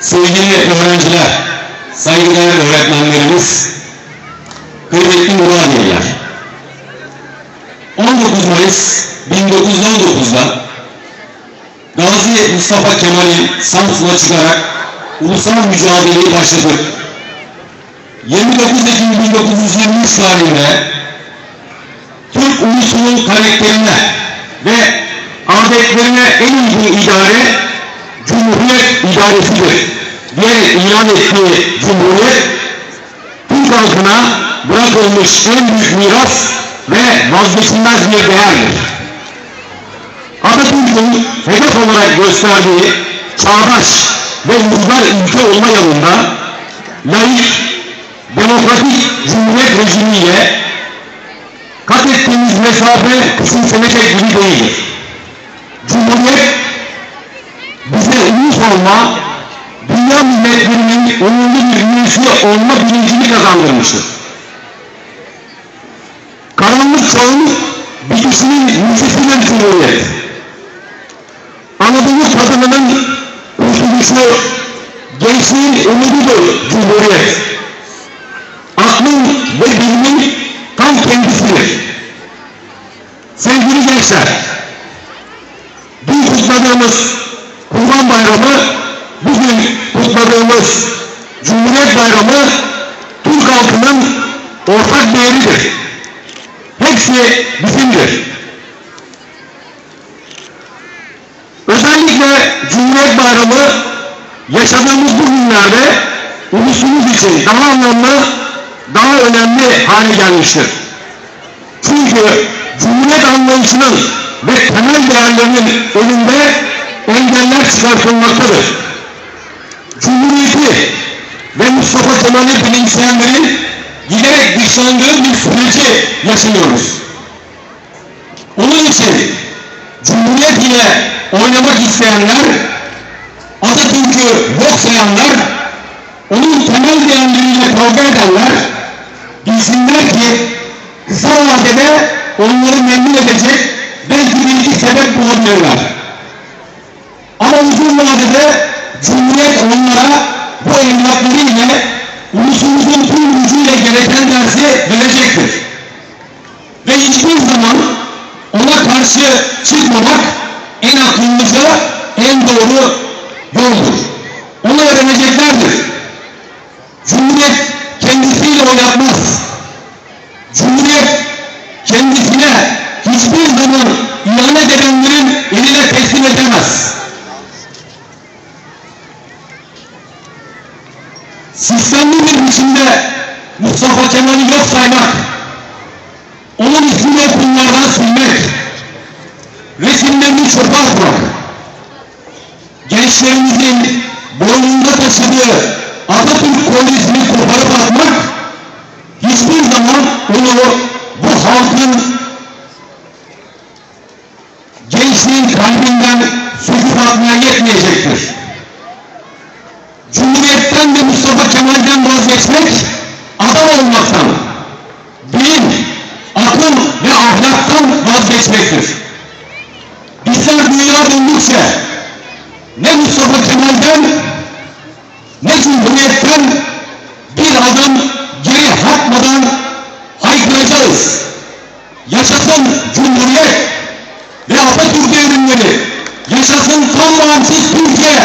sevgili öğrenciler, saygıdeğer öğretmenlerimiz, kıymetli Muradiyeliler. 19 Mayıs 1919'da Gazi Mustafa Kemal'in Samsun'a çıkarak ulusal mücadeleyi başladık. 29 Ekim 1923 tarihinde Türk ulusunun karakterine ve adetlerine en uygun ilan ettiği Cumhuriyet Türk halkına bırakılmış en büyük miras ve vazgeçilmez bir değerdir. Atatürk'ün hedef olarak gösterdiği çağdaş ve uygar ülke olma yolunda laik, demokratik cumhuriyet rejimiyle kat ettiğimiz mesafe küçümsenecek gibi değildir. Cumhuriyet bize ulus olma, milletlerinin onurlu bir üyesi olma bilincini kazandırmıştır. Karanlık çağın bitişinin müjdesidir Cumhuriyet. Anadolu kadınının kurtuluşu, gençliğin umududur Cumhuriyet. Aklın ve bilimin tam kendisidir. Sevgili gençler, dün kutladığımız Kurban Bayramı, kutladığımız Cumhuriyet Bayramı Türk halkının ortak değeridir. Hepsi bizimdir. Özellikle Cumhuriyet Bayramı yaşadığımız bu günlerde ulusumuz için daha anlamlı, daha önemli hale gelmiştir. Çünkü Cumhuriyet anlayışının ve temel değerlerinin önünde engeller çıkartılmaktadır. Cumhuriyeti ve Kemal'i bilinçleyenlerin giderek dışlandığı bir süreci yaşıyoruz. Onun için Cumhuriyet ile oynamak isteyenler, Atatürk'ü yok sayanlar, onun temel değerleriyle kavga edenler, bilsinler ki kısa vadede onları memnun edecek belki bir iki sebep bulabilirler. Ama uzun vadede Cumhuriyet onlara bu evlatlarıyla ulusumuzun tüm gücüyle gereken dersi verecektir. Ve hiçbir zaman ona karşı çıkmamak en akıllıca, en doğru yoldur. Onu öğreneceklerdir. Cumhuriyet kendisiyle oynatmaz. Cumhuriyet kendisine hiçbir zaman ihanet edenlerin eline teslim edemez. Sistemli bir biçimde Mustafa Kemal'i yok saymak, onun ismini okullardan silmek, resimlerini çöpe atmak, gençlerimizin boynunda taşıdığı Atatürk kolyesini koparıp atmak, hiçbir zaman onu bu halkın gençliğin kalbinden söküp atmaya yetmeyecektir. Cumhuriyetten ve Mustafa Vazgeçmek, adam olmaktan, bilim, akıl ve ahlaktan vazgeçmektir. Bizler dünya döndükçe ne Mustafa Kemal'den ne Cumhuriyet'ten bir adım geri atmadan haykıracağız. Yaşasın Cumhuriyet ve Atatürk devrimleri, yaşasın tam bağımsız Türkiye,